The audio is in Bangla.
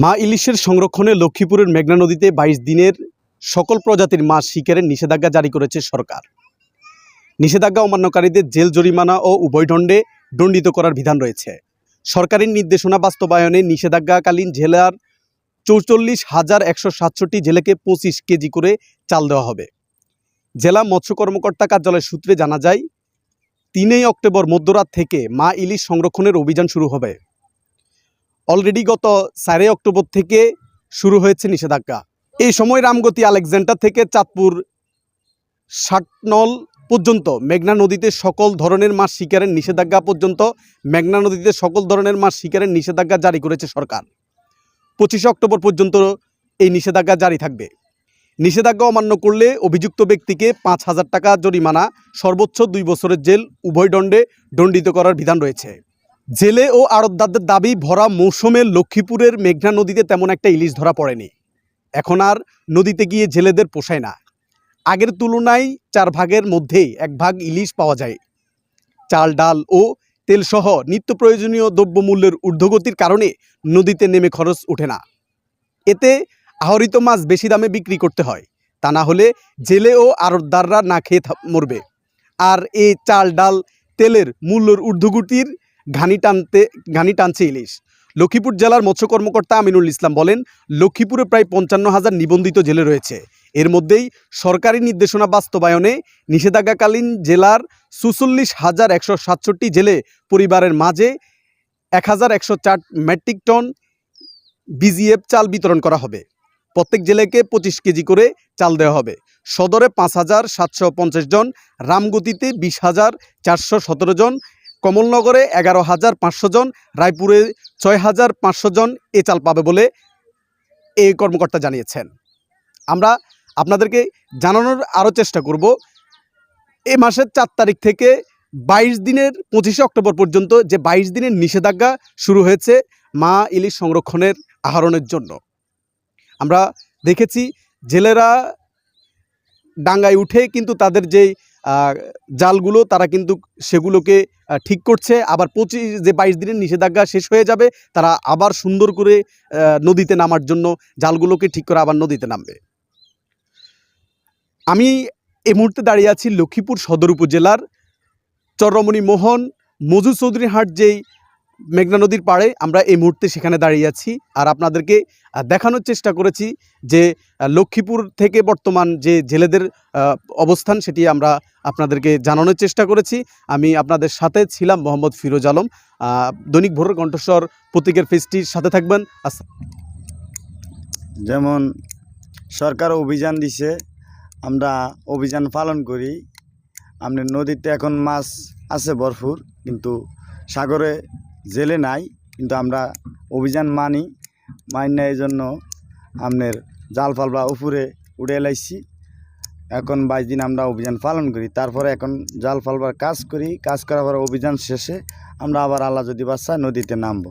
মা ইলিশের সংরক্ষণে লক্ষ্মীপুরের মেঘনা নদীতে বাইশ দিনের সকল প্রজাতির মাছ শিকারের নিষেধাজ্ঞা জারি করেছে সরকার। নিষেধাজ্ঞা অমান্যকারীদের জেল জরিমানা ও উভয়দণ্ডে দণ্ডিত করার বিধান রয়েছে। সরকারি নির্দেশনা বাস্তবায়নে নিষেধাজ্ঞাকালীন জেলার চৌচল্লিশ হাজার একশো সাতষট্টি জেলেকে পঁচিশ কেজি করে চাল দেওয়া হবে। জেলা মৎস্য কর্মকর্তা কার্যালয় সূত্রে জানা যায়, তিনই অক্টোবর মধ্যরাত থেকে মা ইলিশ সংরক্ষণের অভিযান শুরু হবে। অলরেডি গত চারই অক্টোবর থেকে শুরু হয়েছে নিষেধাজ্ঞা। এই সময় রামগতি আলেকজান্ডার থেকে চাঁদপুর ষাটনল পর্যন্ত, মেঘনা নদীতে সকল ধরনের মাছ শিকারের নিষেধাজ্ঞা পর্যন্ত, মেঘনা নদীতে সকল ধরনের মাছ শিকারের নিষেধাজ্ঞা জারি করেছে সরকার। পঁচিশে অক্টোবর পর্যন্ত এই নিষেধাজ্ঞা জারি থাকবে। নিষেধাজ্ঞা অমান্য করলে অভিযুক্ত ব্যক্তিকে পাঁচ হাজার টাকা জরিমানা, সর্বোচ্চ দুই বছরের জেল, উভয় দণ্ডে দণ্ডিত করার বিধান রয়েছে। জেলে ও আড়তদারদের দাবি, ভরা মৌসুমে লক্ষ্মীপুরের মেঘনা নদীতে তেমন একটা ইলিশ ধরা পড়েনি। এখন আর নদীতে গিয়ে জেলেদের পোষায় না। আগের তুলনায় চার ভাগের মধ্যেই এক ভাগ ইলিশ পাওয়া যায়। চাল, ডাল ও তেলসহ নিত্য প্রয়োজনীয় দ্রব্যমূল্যের ঊর্ধ্বগতির কারণে নদীতে নেমে খরচ ওঠে না। এতে আহরিত মাছ বেশি দামে বিক্রি করতে হয়। তা না হলে জেলে ও আড়তদাররা না খেয়ে মরবে। আর এই চাল, ডাল, তেলের মূল্যর ঊর্ধ্বগতির ঘানি টানতে, ঘানি টানছে ইলিশ। লক্ষ্মীপুর জেলার মৎস্য কর্মকর্তা আমিনুল ইসলাম বলেন, লক্ষ্মীপুরে প্রায় পঞ্চান্ন হাজার নিবন্ধিত জেলে রয়েছে। এর মধ্যেই সরকারি নির্দেশনা বাস্তবায়নে নিষেধাজ্ঞাকালীন জেলার চুচল্লিশ হাজার একশো সাতষট্টি জেলে পরিবারের মাঝে এক হাজার একশো চার মেট্রিক টন বিজিএফ চাল বিতরণ করা হবে। প্রত্যেক জেলেকে পঁচিশ কেজি করে চাল দেওয়া হবে। সদরে পাঁচ হাজার সাতশো পঞ্চাশ জন, রামগতিতে বিশ হাজার চারশো সতেরো জন কমলনগরে এগারো হাজার পাঁচশো জন, রায়পুরে ছয় হাজার পাঁচশো জন এ চাল পাবে বলে এই কর্মকর্তা জানিয়েছেন। আমরা আপনাদেরকে জানানোর আরও চেষ্টা করব এই মাসের চার তারিখ থেকে বাইশ দিনের পঁচিশে অক্টোবর পর্যন্ত যে বাইশ দিনের নিষেধাজ্ঞা শুরু হয়েছে, মা ইলিশ সংরক্ষণের আহরণের জন্য। আমরা দেখেছি, জেলেরা ডাঙ্গায় উঠে কিন্তু তাদের যেই জালগুলো তারা কিন্তু সেগুলোকে ঠিক করছে। আবার পঁচিশ, যে বাইশ দিনের নিষেধাজ্ঞা শেষ হয়ে যাবে, তারা আবার সুন্দর করে নদীতে নামার জন্য জালগুলোকে ঠিক করে আবার নদীতে নামবে। আমি এই মুহূর্তে দাঁড়িয়ে আছি লক্ষ্মীপুর সদর উপজেলার চরমণি মোহন মজু চৌধুরী হাট যেই মেঘনা নদীর পাড়ে আমরা এই মুহূর্তে সেখানে দাঁড়িয়ে আছি। আর আপনাদেরকে দেখানোর চেষ্টা করেছি যে লক্ষ্মীপুর থেকে বর্তমান যে জেলেদের অবস্থান সেটি আমরা আপনাদেরকে জানানোর চেষ্টা করেছি। আমি আপনাদের সাথে ছিলাম মোহাম্মদ ফিরোজ আলম। দৈনিক ভোরের কণ্ঠস্বর প্রতীকের ফেসটির সাথে থাকবেন। যেমন সরকার অভিযান দিছে, আমরা অভিযান পালন করি। আপনার নদীতে এখন মাছ আছে ভরপুর, কিন্তু সাগরে জেলে নাই, কিন্তু আমরা অভিযান মানি মানি না এই জন্য আপনার জাল ফালবা উপরে উড়ে এলাইছি এখন বাইশ দিন আমরা অভিযান পালন করি, তারপরে এখন জাল ফালবার কাজ করি, কাজ করার পরে অভিযান শেষে আমরা আবার আল্লাহ যদি বাচ্চা নদীতে নামবো।